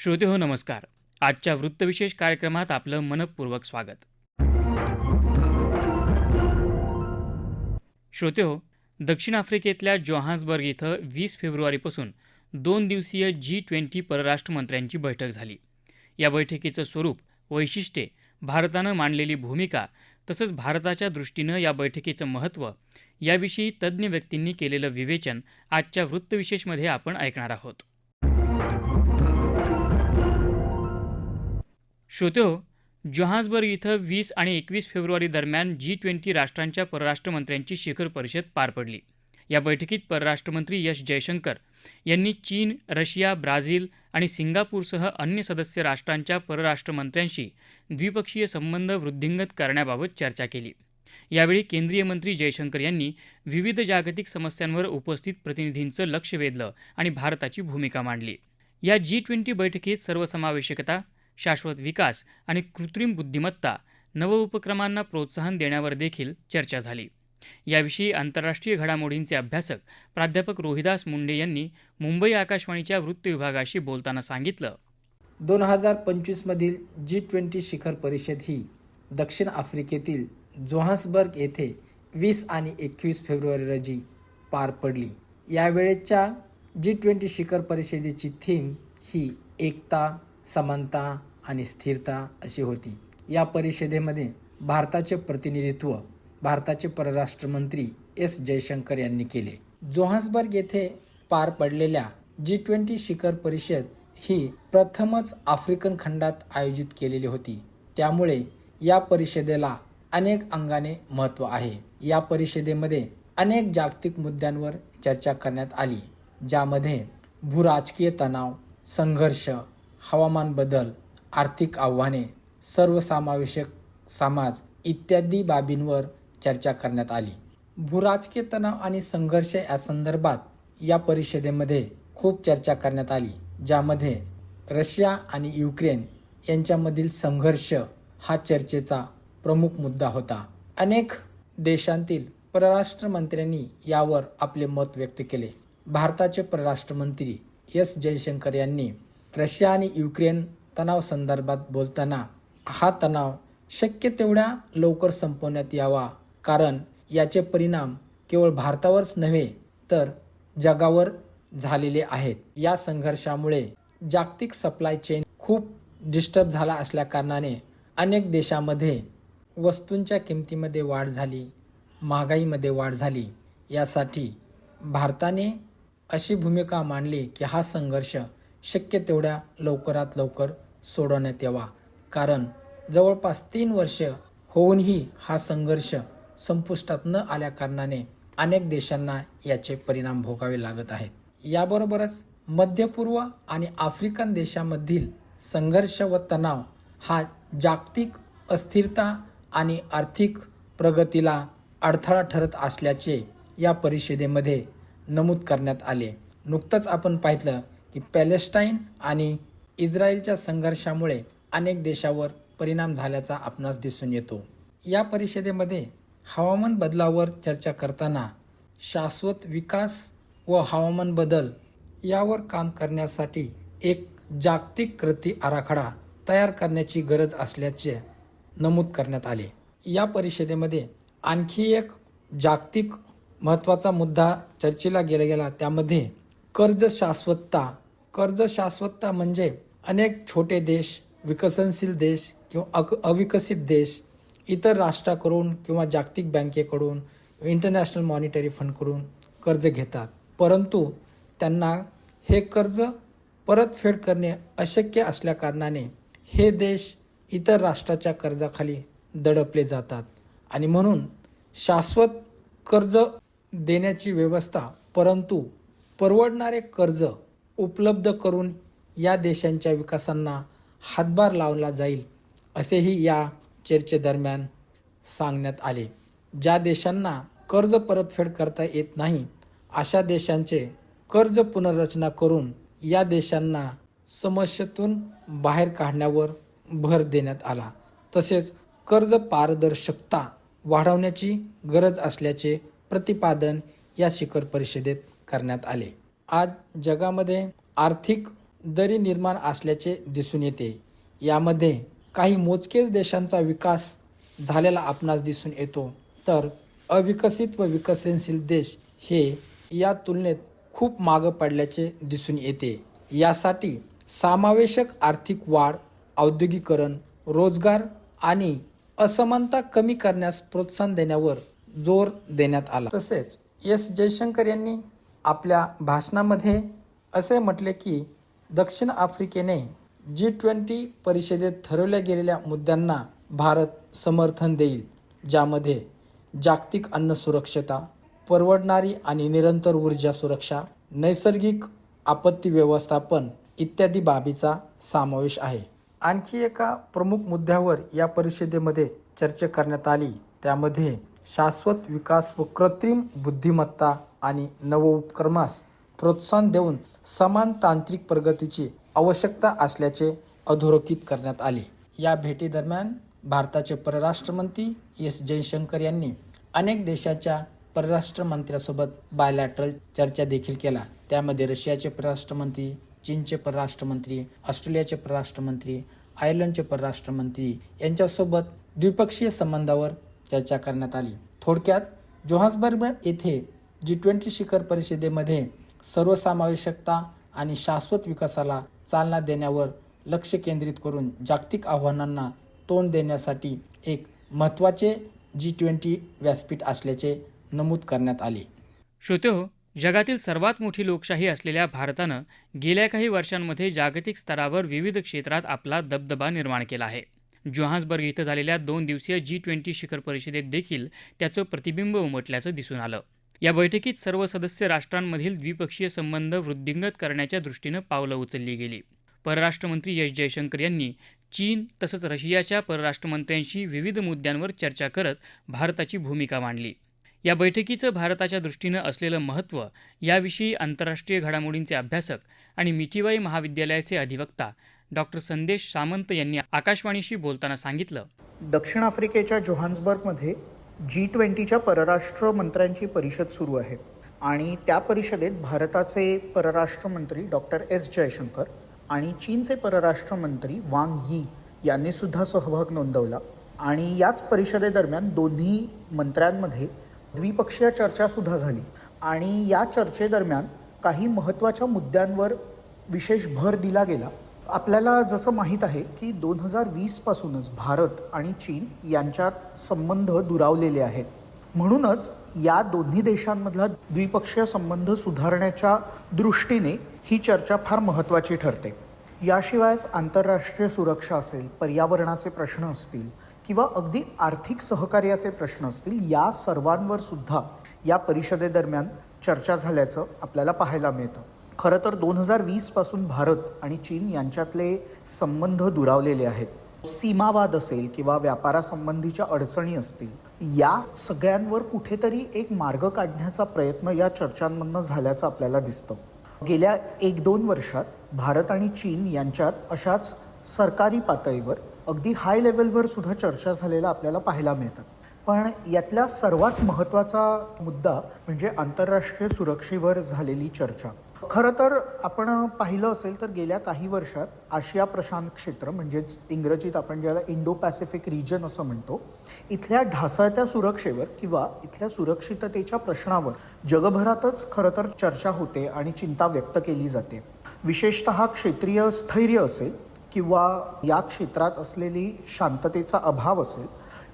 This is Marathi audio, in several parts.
श्रोते हो नमस्कार. आजच्या वृत्तविशेष कार्यक्रमात आपलं मनपूर्वक स्वागत. श्रोते हो दक्षिण आफ्रिकेतल्या जोहान्सबर्ग इथं वीस फेब्रुवारीपासून दोन दिवसीय जी ट्वेंटी परराष्ट्र मंत्र्यांची बैठक झाली. या बैठकीचं स्वरूप वैशिष्ट्ये भारतानं मांडलेली भूमिका तसंच भारताच्या दृष्टीनं या बैठकीचं महत्त्व याविषयी तज्ज्ञ व्यक्तींनी केलेलं विवेचन आजच्या वृत्तविशेषमध्ये आपण ऐकणार आहोत. श्रोते जोहान्सबर्ग इथं वीस आणि एकवीस फेब्रुवारी दरम्यान जी ट्वेंटी राष्ट्रांच्या परराष्ट्रमंत्र्यांची शिखर परिषद पार पडली. या बैठकीत परराष्ट्रमंत्री यश जयशंकर यांनी चीन रशिया ब्राझील आणि सिंगापूरसह अन्य सदस्य राष्ट्रांच्या परराष्ट्रमंत्र्यांशी द्विपक्षीय संबंध वृद्धिंगत करण्याबाबत चर्चा केली. यावेळी केंद्रीय मंत्री जयशंकर यांनी विविध जागतिक समस्यांवर उपस्थित प्रतिनिधींचं लक्ष वेधलं आणि भारताची भूमिका मांडली. या जी ट्वेंटी बैठकीत सर्वसमावेशकता शाश्वत विकास आणि कृत्रिम बुद्धिमत्ता नवउपक्रमांना प्रोत्साहन देण्यावर देखील चर्चा झाली. याविषयी आंतरराष्ट्रीय घडामोडींचे अभ्यासक प्राध्यापक रोहिदास मुंडे यांनी मुंबई आकाशवाणीच्या वृत्त विभागाशी बोलताना सांगितलं. दोन हजार पंचवीसमधील जी ट्वेंटी शिखर परिषद ही दक्षिण आफ्रिकेतील जोहान्सबर्ग येथे वीस आणि एकवीस फेब्रुवारी रोजी पार पडली. यावेळेच्या जी ट्वेंटी शिखर परिषदेची थीम ही एकता समानता आणि स्थिरता अशी होती. या परिषदेमध्ये भारताचे प्रतिनिधित्व भारताचे परराष्ट्रमंत्री एस जयशंकर यांनी केले. जोहान्सबर्ग येथे पार पडलेल्या जी ट्वेंटी शिखर परिषद ही प्रथमच आफ्रिकन खंडात आयोजित केलेली होती. त्यामुळे या परिषदेला अनेक अंगाने महत्त्व आहे. या परिषदेमध्ये अनेक जागतिक मुद्द्यांवर चर्चा करण्यात आली ज्यामध्ये भूराजकीय तणाव संघर्ष हवामान बदल आर्थिक आव्हाने सर्वसमावेशक समाज इत्यादी बाबींवर चर्चा करण्यात आली. भूराजकीय तणाव आणि संघर्ष या संदर्भात या परिषदेमध्ये खूप चर्चा करण्यात आली ज्यामध्ये रशिया आणि युक्रेन यांच्यामधील संघर्ष हा चर्चेचा प्रमुख मुद्दा होता. अनेक देशांतील परराष्ट्र मंत्र्यांनी यावर आपले मत व्यक्त केले. भारताचे परराष्ट्र मंत्री एस जयशंकर यांनी रशिया आणि युक्रेन तणाव संदर्भात बोलताना हा तणाव शक्य तेवढ्या लवकर संपवण्यात यावा. कारण याचे परिणाम केवळ भारतावरच नव्हे तर जगावर झालेले आहेत. या संघर्षामुळे जागतिक सप्लाय चेन खूप डिस्टर्ब झाला असल्याकारणाने अनेक देशामध्ये वस्तूंच्या किमतीमध्ये वाढ झाली महागाईमध्ये वाढ झाली. यासाठी भारताने अशी भूमिका मांडली की हा संघर्ष शक्य तेवढ्या लवकरात लवकर सोडवण्यात यावा. कारण जवळपास तीन वर्ष होऊनही हा संघर्ष संपुष्टात न आल्याकारणाने अनेक देशांना याचे परिणाम भोगावे लागत आहेत. याबरोबरच मध्यपूर्व आणि आफ्रिकन देशांमधील संघर्ष व तणाव हा जागतिक अस्थिरता आणि आर्थिक प्रगतीला अडथळा ठरत असल्याचे या परिषदेमध्ये नमूद करण्यात आले. नुकतंच आपण पाहिलं की पॅलेस्टाईन आणि इस्रायलच्या संघर्षामुळे अनेक देशावर परिणाम झाल्याचा आपणास दिसून येतो. या परिषदेमध्ये हवामान बदलावर चर्चा करताना शाश्वत विकास व हवामान बदल यावर काम करण्यासाठी एक जागतिक कृती आराखडा तयार करण्याची गरज असल्याचे नमूद करण्यात आले. या परिषदेमध्ये आणखी एक जागतिक महत्त्वाचा मुद्दा चर्चेला गेला गेला त्यामध्ये कर्ज शाश्वतता कर्ज शाश्वतता म्हणजे अनेक छोटे देश विकसनशील देश किंवा अक अविकसित देश इतर राष्ट्राकडून किंवा जागतिक बँकेकडून इंटरनॅशनल मॉनिटरी फंडकडून कर्ज घेतात. परंतु त्यांना हे कर्ज परतफेड करणे अशक्य असल्याकारणाने हे देश इतर राष्ट्राच्या कर्जाखाली दडपले जातात आणि म्हणून शाश्वत कर्ज देण्याची व्यवस्था परंतु परवडणारे कर्ज उपलब्ध करून या देशांच्या विकासांना हातभार लावला जाईल असेही या चर्चेदरम्यान सांगण्यात आले. ज्या देशांना कर्ज परतफेड करता येत नाही अशा देशांचे कर्ज पुनर्रचना करून या देशांना समस्येतून बाहेर काढण्यावर भर देण्यात आला. तसेच कर्ज पारदर्शकता वाढवण्याची गरज असल्याचे प्रतिपादन या शिखर परिषदेत करण्यात आले. आज जगामध्ये आर्थिक दरी निर्माण असल्याचे दिसून येते. यामध्ये काही मोजकेच देशांचा विकास झालेला आपणास दिसून येतो. तर अविकसित व विकसनशील देश हे या तुलनेत खूप मागं पडल्याचे दिसून येते. यासाठी समावेशक आर्थिक वाढ औद्योगिकरण रोजगार आणि असमानता कमी करण्यास प्रोत्साहन देण्यावर जोर देण्यात आला. तसेच एस जयशंकर यांनी आपल्या भाषणामध्ये असे म्हटले की दक्षिण आफ्रिकेने जी ट्वेंटी परिषदेत ठरवल्या गेलेल्या मुद्द्यांना भारत समर्थन देईल ज्यामध्ये जागतिक अन्न सुरक्षता परवडणारी आणि निरंतर ऊर्जा सुरक्षा नैसर्गिक आपत्ती व्यवस्थापन इत्यादी बाबीचा समावेश आहे. आणखी एका प्रमुख मुद्द्यावर या परिषदेमध्ये चर्चा करण्यात आली. त्यामध्ये शाश्वत विकास व कृत्रिम बुद्धिमत्ता आणि नवोपक्रमास प्रोत्साहन देऊन समान तांत्रिक प्रगतीची आवश्यकता असल्याचे अधोरेखित करण्यात आले. या भेटीदरम्यान भारताचे परराष्ट्र मंत्री एस जयशंकर यांनी अनेक देशाच्या परराष्ट्र मंत्र्यासोबत बायलॅटरल चर्चा देखील केला. त्यामध्ये रशियाचे परराष्ट्र मंत्री चीनचे परराष्ट्र मंत्री ऑस्ट्रेलियाचे परराष्ट्र मंत्री आयर्लंडचे परराष्ट्र मंत्री यांच्यासोबत द्विपक्षीय संबंधावर चर्चा करण्यात आली. थोडक्यात जोहान्सबर्ग येथे जी ट्वेंटी शिखर परिषदेमध्ये सर्वसमावेशकता आणि शाश्वत विकासाला चालना देण्यावर लक्ष केंद्रित करून जागतिक आव्हानांना तोंड देण्यासाठी एक महत्त्वाचे जी ट्वेंटी व्यासपीठ असल्याचे नमूद करण्यात आले. श्रोते हो जगातील सर्वात मोठी लोकशाही असलेल्या भारतानं गेल्या काही वर्षांमध्ये जागतिक स्तरावर विविध क्षेत्रात आपला दबदबा निर्माण केला आहे. जोहान्सबर्ग इथं झालेल्या दोन दिवसीय जी ट्वेंटी शिखर परिषदेत देखील त्याचं प्रतिबिंब उमटल्याचं दिसून आलं. या बैठकीत सर्व सदस्य राष्ट्रांमधील द्विपक्षीय संबंध वृद्धिंगत करण्याच्या दृष्टीनं पावलं उचलली गेली. परराष्ट्रमंत्री एस जयशंकर यांनी चीन तसंच रशियाच्या परराष्ट्रमंत्र्यांशी विविध मुद्द्यांवर चर्चा करत भारताची भूमिका मांडली. या बैठकीचं भारताच्या दृष्टीनं असलेलं महत्त्व याविषयी आंतरराष्ट्रीय घडामोडींचे अभ्यासक आणि मिठीबाई महाविद्यालयाचे अधिवक्ता डॉक्टर संदेश सामंत यांनी आकाशवाणीशी बोलताना सांगितलं. दक्षिण आफ्रिकेच्या जोहान्सबर्गमध्ये जी ट्वेंटीच्या परराष्ट्र मंत्र्यांची परिषद सुरू आहे. आणि त्या परिषदेत भारताचे परराष्ट्र मंत्री डॉक्टर एस जयशंकर आणि चीनचे परराष्ट्र मंत्री वांग यी यांनी सुद्धा सहभाग नोंदवला. आणि याच परिषदेदरम्यान दोन्ही मंत्र्यांमध्ये द्विपक्षीय चर्चासुद्धा झाली. आणि या चर्चेदरम्यान काही महत्त्वाच्या मुद्द्यांवर विशेष भर दिला गेला. आपल्याला जसं माहीत आहे की दोन हजार वीसपासूनच भारत आणि चीन यांच्यात संबंध दुरावलेले आहेत. म्हणूनच या दोन्ही देशांमधला द्विपक्षीय संबंध सुधारण्याच्या दृष्टीने ही चर्चा फार महत्त्वाची ठरते. याशिवायच आंतरराष्ट्रीय सुरक्षा असेल पर्यावरणाचे प्रश्न असतील किंवा अगदी आर्थिक सहकार्याचे प्रश्न असतील या सर्वांवर सुद्धा या परिषदेदरम्यान चर्चा झाल्याचं आपल्याला पाहायला मिळतं. खरं तर दोन हजार वीसपासून भारत आणि चीन यांच्यातले संबंध दुरावलेले आहेत. सीमावाद असेल किंवा व्यापारासंबंधीच्या अडचणी असतील या सगळ्यांवर कुठेतरी एक मार्ग काढण्याचा प्रयत्न या चर्चांमधनं झाल्याचं आपल्याला दिसतं. गेल्या एक दोन वर्षात भारत आणि चीन यांच्यात अशाच सरकारी पातळीवर अगदी हाय लेवलवर सुद्धा चर्चा झालेला आपल्याला पाहायला मिळतं. पण यातला सर्वात महत्त्वाचा मुद्दा म्हणजे आंतरराष्ट्रीय सुरक्षेवर झालेली चर्चा. खरं तर आपण पाहिलं असेल तर गेल्या काही वर्षात आशिया प्रशांत क्षेत्र म्हणजेच इंग्रजीत आपण ज्याला इंडो पॅसिफिक रिजन असं म्हणतो इथल्या ढासळत्या सुरक्षेवर किंवा इथल्या सुरक्षिततेच्या प्रश्नावर जगभरातच खरं तर चर्चा होते आणि चिंता व्यक्त केली जाते. विशेषतः क्षेत्रीय स्थैर्य असेल किंवा या क्षेत्रात असलेली शांततेचा अभाव असेल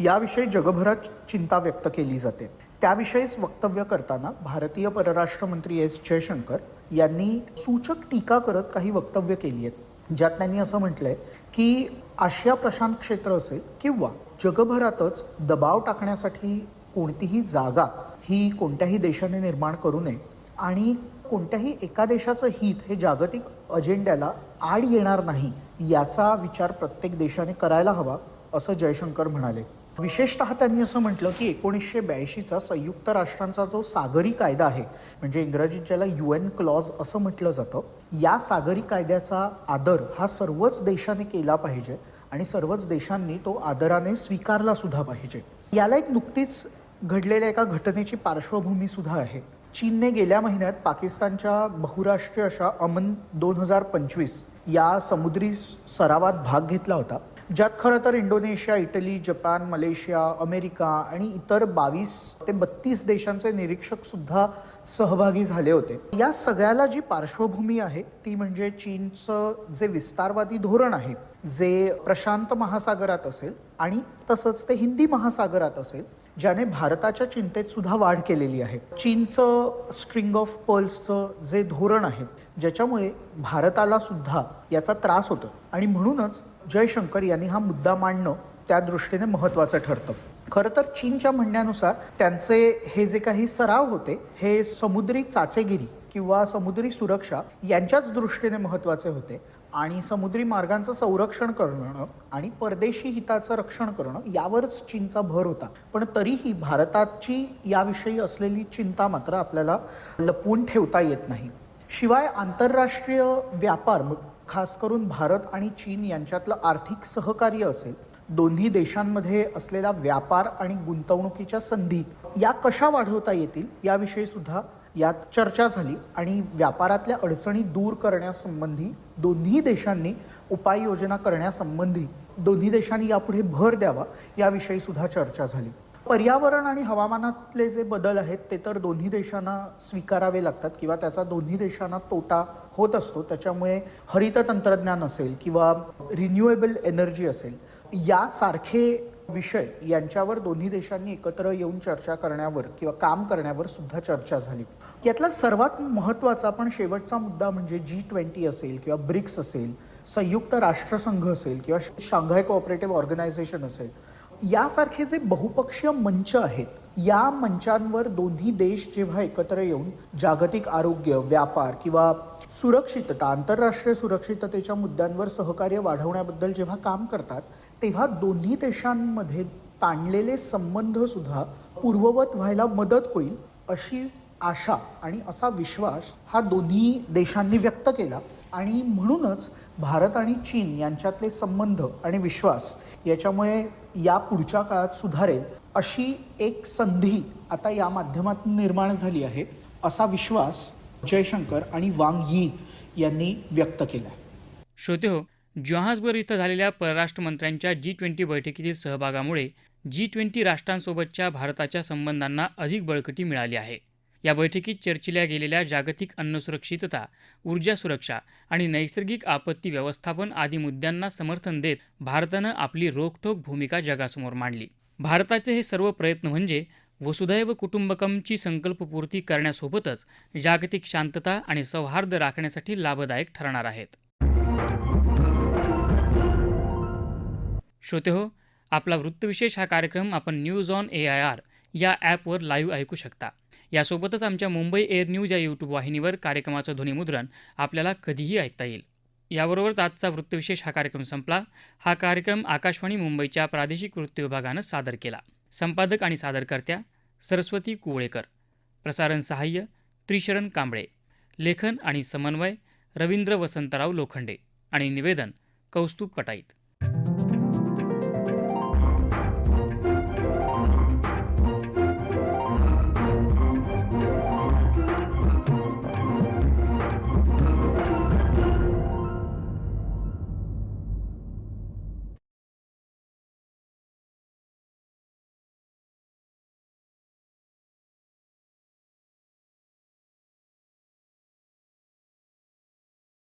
याविषयी जगभरात चिंता व्यक्त केली जाते. त्याविषयीच वक्तव्य करताना भारतीय परराष्ट्र मंत्री एस जयशंकर यांनी सूचक टीका करत काही वक्तव्य केली आहेत. ज्यात त्यांनी असं म्हटलंय की आशिया प्रशांत क्षेत्र असेल किंवा जगभरातच दबाव टाकण्यासाठी कोणतीही जागा ही कोणत्याही देशाने निर्माण करू नये आणि कोणत्याही एका देशाचं हित हे जागतिक अजेंड्याला आड येणार नाही याचा विचार प्रत्येक देशाने करायला हवा असं जयशंकर म्हणाले. विशेषतः त्यांनी असं म्हटलं की एकोणीसशे ब्याऐंशीचा संयुक्त राष्ट्रांचा जो सागरी कायदा आहे म्हणजे इंग्रजीत ज्याला यू एन क्लॉज असं म्हटलं जातं या सागरी कायद्याचा आदर हा सर्वच देशाने केला पाहिजे आणि सर्वच देशांनी तो आदराने स्वीकारला सुद्धा पाहिजे. याला एक नुकतीच घडलेल्या एका घटनेची पार्श्वभूमी सुद्धा आहे. चीनने गेल्या महिन्यात पाकिस्तानच्या बहुराष्ट्रीय अशा अमन दोन हजार पंचवीस या समुद्री सरावात भाग घेतला होता. ज्यात खरं तर Indonesia Italy Japan Malaysia America आणि इतर बावीस ते बत्तीस देशांचे निरीक्षक सुद्धा सहभागी झाले होते. या सगळ्याला जी पार्श्वभूमी आहे ती म्हणजे चीनचं जे विस्तारवादी धोरण आहे जे प्रशांत महासागरात असेल आणि तसंच ते हिंदी महासागरात असेल ज्याने भारताच्या चिंतेत सुद्धा वाढ केलेली आहे. चीनचं स्ट्रिंग ऑफ पर्ल्सचं जे धोरण आहे ज्याच्यामुळे भारताला सुद्धा याचा त्रास होतो. आणि म्हणूनच जयशंकर यांनी हा मुद्दा मांडणं त्या दृष्टीने महत्त्वाचं ठरतं. खरं तर चीनच्या म्हणण्यानुसार त्यांचे हे जे काही सराव होते हे समुद्री चाचेगिरी किंवा समुद्री सुरक्षा यांच्याच दृष्टीने महत्त्वाचे होते. आणि समुद्री मार्गांचं संरक्षण करणं आणि परदेशी हिताचं रक्षण करणं यावरच चीनचा भर होता. पण तरीही भारताची याविषयी असलेली चिंता मात्र आपल्याला लपवून ठेवता येत नाही. शिवाय आंतरराष्ट्रीय व्यापार खास करून भारत आणि चीन यांच्यातलं आर्थिक सहकार्य असेल दोन्ही देशांमध्ये असलेला व्यापार आणि गुंतवणुकीच्या संधी या कशा वाढवता येतील याविषयी सुद्धा यात चर्चा झाली आणि व्यापारातल्या अडचणी दूर करण्यासंबंधी दोन्ही देशांनी उपाययोजना करण्यासंबंधी दोन्ही देशांनी यापुढे भर द्यावा याविषयी सुद्धा चर्चा झाली. पर्यावरण आणि हवामानातले जे बदल आहेत ते तर दोन्ही देशांना स्वीकारावे लागतात किंवा त्याचा दोन्ही देशांना तोटा होत असतो. त्याच्यामुळे हरित तंत्रज्ञान असेल किंवा रिन्युएबल एनर्जी असेल यासारखे विषय यांच्यावर दोन्ही देशांनी एकत्र येऊन चर्चा करण्यावर किंवा काम करण्यावर सुद्धा चर्चा झाली. यातला सर्वात महत्त्वाचा पण शेवटचा मुद्दा म्हणजे जी ट्वेंटी असेल किंवा ब्रिक्स असेल संयुक्त राष्ट्रसंघ असेल किंवा शांघाय कोऑपरेटिव्ह ऑर्गनायझेशन असेल यासारखे जे बहुपक्षीय मंच आहेत या मंचांवर दोन्ही देश जेव्हा एकत्र येऊन जागतिक आरोग्य व्यापार किंवा सुरक्षितता आंतरराष्ट्रीय सुरक्षिततेच्या मुद्द्यांवर सहकार्य वाढवण्याबद्दल जेव्हा काम करतात तेव्हा दोन्ही देशांमध्ये ताणलेले संबंधसुद्धा पूर्ववत व्हायला मदत होईल अशी आशा आणि असा विश्वास हा दोन्ही देशांनी व्यक्त केला. आणि म्हणूनच भारत आणि चीन यांच्यातले संबंध आणि विश्वास याच्यामुळे या पुढच्या काळात सुधारेल अशी एक संधी आता या माध्यमातून निर्माण झाली आहे असा विश्वास जयशंकर आणि वांग यी यांनी व्यक्त केला श्रोते हो जोहान्सबर्ग इथं झालेल्या परराष्ट्र मंत्र्यांच्या जी ट्वेंटी बैठकीतील सहभागामुळे जी ट्वेंटी राष्ट्रांसोबतच्या भारताच्या संबंधांना अधिक बळकटी मिळाली आहे. या बैठकीत चर्चिल्या गेलेल्या जागतिक अन्नसुरक्षितता ऊर्जा सुरक्षा आणि नैसर्गिक आपत्ती व्यवस्थापन आदी मुद्द्यांना समर्थन देत भारतानं आपली रोखठोक भूमिका जगासमोर मांडली. भारताचे हे सर्व प्रयत्न म्हणजे वसुधैव कुटुंबकमची संकल्पपूर्ती करण्यासोबतच जागतिक शांतता आणि सौहार्द राखण्यासाठी लाभदायक ठरणार आहेत. श्रोते हो आपला वृत्तविशेष हा कार्यक्रम आपण news on A I R या ॲपवर लाईव्ह ऐकू शकता. यासोबतच आमच्या मुंबई एअर न्यूज या यूट्यूब वाहिनीवर कार्यक्रमाचं ध्वनिमुद्रण आपल्याला कधीही ऐकता येईल. याबरोबरच आजचा वृत्तविशेष हा कार्यक्रम संपला. हा कार्यक्रम आकाशवाणी मुंबईच्या प्रादेशिक वृत्त विभागानं सादर केला. संपादक आणि सादरकर्त्या सरस्वती कुवळेकर. प्रसारण सहाय्य त्रिशरण कांबळे. लेखन आणि समन्वय रवींद्र वसंतराव लोखंडे. आणि निवेदन कौस्तुभ पटाईत.